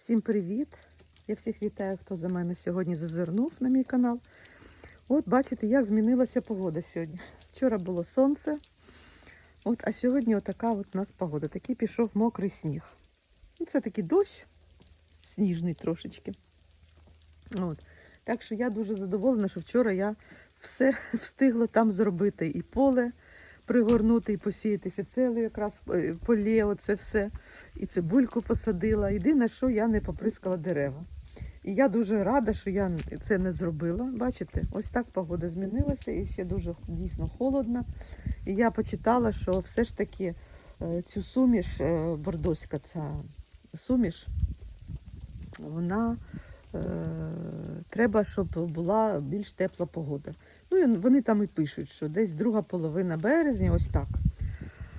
Всім привіт! Я всіх вітаю, хто за мене сьогодні зазирнув на мій канал. От бачите, як змінилася погода сьогодні. Вчора було сонце, от, а сьогодні отака от у нас погода. Такий пішов мокрий сніг. Ну, Це такий дощ, сніжний трошечки. От. Так що я дуже задоволена, що вчора я все встигла там зробити. І поле пригорнути, і посіяти фіцели якраз е, полє, оце все. І цибульку посадила. Єдине, що я не поприскала дерева. І я дуже рада, що я це не зробила. Бачите, ось так погода змінилася і ще дуже дійсно холодно. І я почитала, що все ж таки е, цю суміш, е, бордоська ця суміш, вона треба, щоб була більш тепла погода. Ну і вони там і пишуть, що десь друга половина березня, ось так.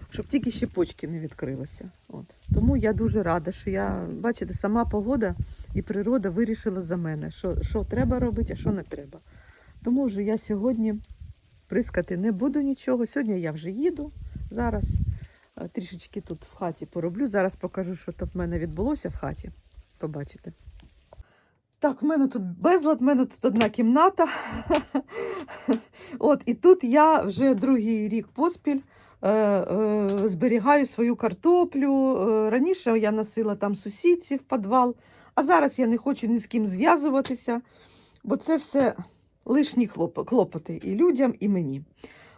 Щоб тільки ще почки не відкрилися. От. Тому я дуже рада, що я, бачите, сама погода і природа вирішила за мене, що, що треба робити, а що не треба. Тому вже я сьогодні прискати не буду нічого. Сьогодні я вже їду. Зараз е, трішечки тут в хаті пороблю. Зараз покажу, що то в мене відбулося в хаті. Побачите. Так, в мене тут безлад, в мене тут одна кімната. От, і тут я вже другий рік поспіль е, е, зберігаю свою картоплю. Е, раніше я носила там сусідці в підвал, а зараз я не хочу ні з ким зв'язуватися, бо це все лишні клопоти і людям, і мені.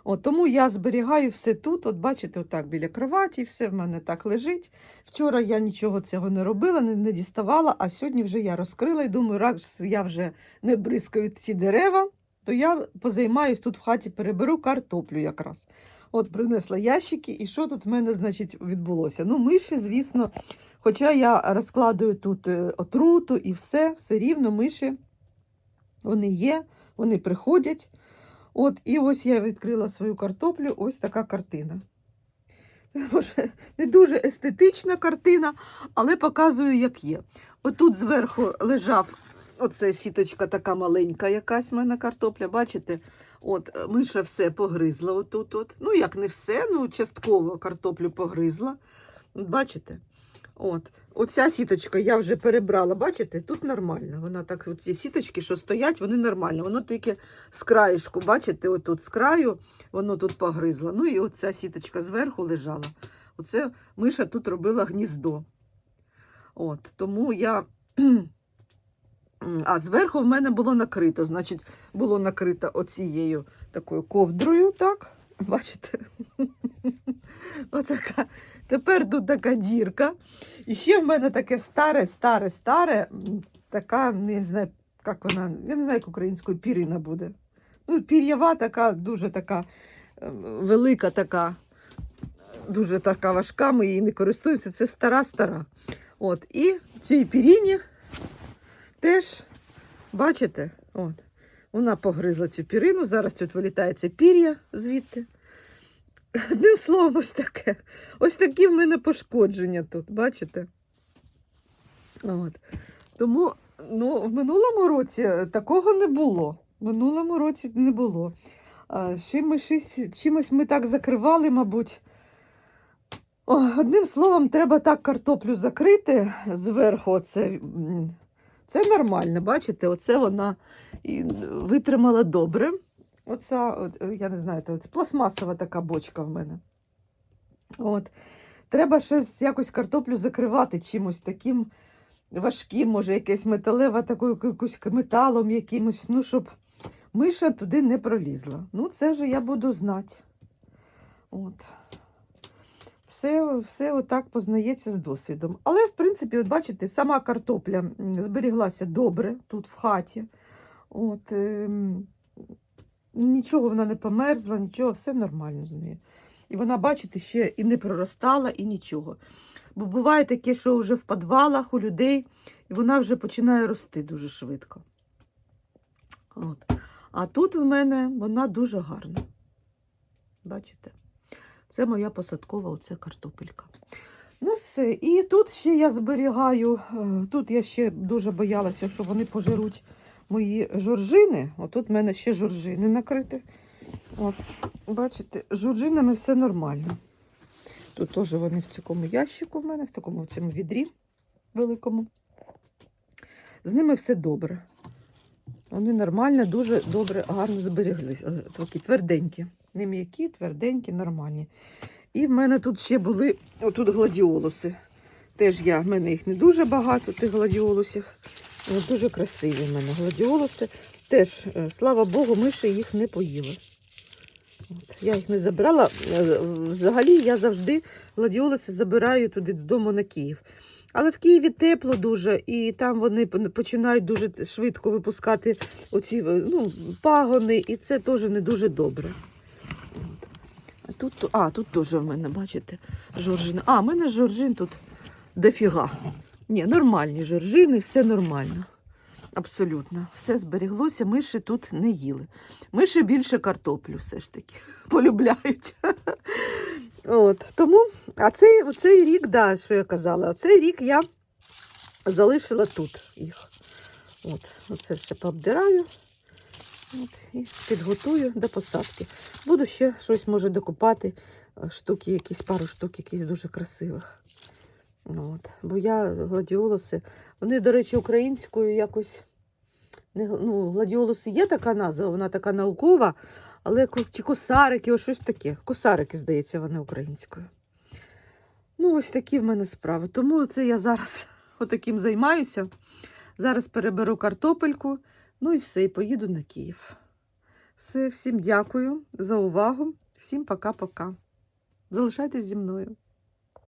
От, тому я зберігаю все тут. От бачите, отак біля кроваті, все в мене так лежить. Вчора я нічого цього не робила, не, не діставала, а сьогодні вже я розкрила і думаю, раз я вже не бризкаю ці дерева, то я позаймаюсь тут в хаті, переберу картоплю якраз. От принесла ящики, і що тут в мене, значить, відбулося? Ну, миші, звісно, хоча я розкладую тут е, отруту і все, все рівно миші вони є, вони приходять. От, і ось я відкрила свою картоплю, ось така картина. Може, не дуже естетична картина, але показую, як є. Отут зверху лежав оце сіточка така маленька, якась в мене картопля. Бачите? От, миша все погризла отут. От. Ну, як не все, ну частково картоплю погризла. Бачите? От. Оця сіточка я вже перебрала, бачите, тут нормально. Вона так, ці сіточки, що стоять, вони нормально. Воно тільки з краєшку, бачите, отут з краю, воно тут погризло. Ну і оця сіточка зверху лежала. Оце миша тут робила гніздо. От, тому я. А зверху в мене було накрито. Значить, було накрито оцією такою ковдрою, так? Бачите? Оцяка. Тепер тут така дірка. І ще в мене таке старе, старе, старе, така, не знаю, як вона, я не знаю, як українською пірина буде. Ну, пір'ява така, дуже така е, велика така, дуже така важка, ми її не користуємося. Це стара-стара. От, і в цій піріні теж, бачите, от, вона погризла цю пірину, зараз тут вилітається пір'я звідти. Одним словом, ось таке. Ось такі в мене пошкодження тут, бачите? От. Тому ну, в минулому році такого не було. В минулому році не було. А, чимось, чимось ми так закривали, мабуть. О, одним словом, треба так картоплю закрити зверху. Оце, це нормально, бачите, оце вона і витримала добре. Оця, е, я не знаю, це пластмасова така бочка в мене. От. Треба щось якось картоплю закривати чимось таким важким, може, якесь металеве, такою якусь металом якимось, ну, щоб миша туди не пролізла. Ну, це вже я буду знати. От. Все, все отак познається з досвідом. Але, в принципі, от бачите, сама картопля зберіглася добре тут в хаті. От, ем, нічого вона не померзла, нічого, все нормально з нею. І вона, бачите, ще і не проростала, і нічого. Бо буває таке, що вже в підвалах у людей, і вона вже починає рости дуже швидко. От. А тут в мене вона дуже гарна. Бачите? Це моя посадкова оце картопелька. Ну все. І тут ще я зберігаю, е, тут я ще дуже боялася, що вони пожируть мої жоржини. Отут в мене ще жоржини накриті. От, бачите, з жоржинами все нормально. Тут теж вони в такому ящику в мене, в такому в цьому відрі великому. з ними все добре. Вони нормально, дуже добре, гарно збереглись. Е, Такі тверденькі. Не м'які, тверденькі, нормальні. І в мене тут ще були отут гладіолуси. Теж я, в мене їх не дуже багато, тих гладіолусів. Дуже красиві в мене гладіолуси. Теж, е, слава Богу, миші їх не поїли. От, я їх не забрала. Е, Взагалі я завжди гладіолуси забираю туди додому на Київ. Але в Києві тепло дуже, і там вони починають дуже швидко випускати оці е, ну, пагони, і це теж не дуже добре. Тут, а, тут теж в мене, бачите, жоржина. А, в мене жоржин тут дофіга. Ні, нормальні жоржини, все нормально. Абсолютно. Все збереглося, миші тут не їли. Миші більше картоплю все ж таки полюбляють. От, тому, а цей, цей рік, да, що я казала, цей рік я залишила тут їх. От, оце ще пообдираю от, і підготую до посадки. Буду ще щось може докупати, е, штуки, якісь пару штук, якісь дуже красивих. От. Бо я гладіолуси, вони, до речі, українською якось. Не, ну, гладіолуси є така назва, вона така наукова, але чи косарики, ось щось таке. Косарики, здається, вони українською. Ну, ось такі в мене справи. Тому це я зараз отаким займаюся. Зараз переберу картопельку, ну і все, і поїду на Київ. Все, всім дякую за увагу. Всім пока-пока. Залишайтесь зі мною.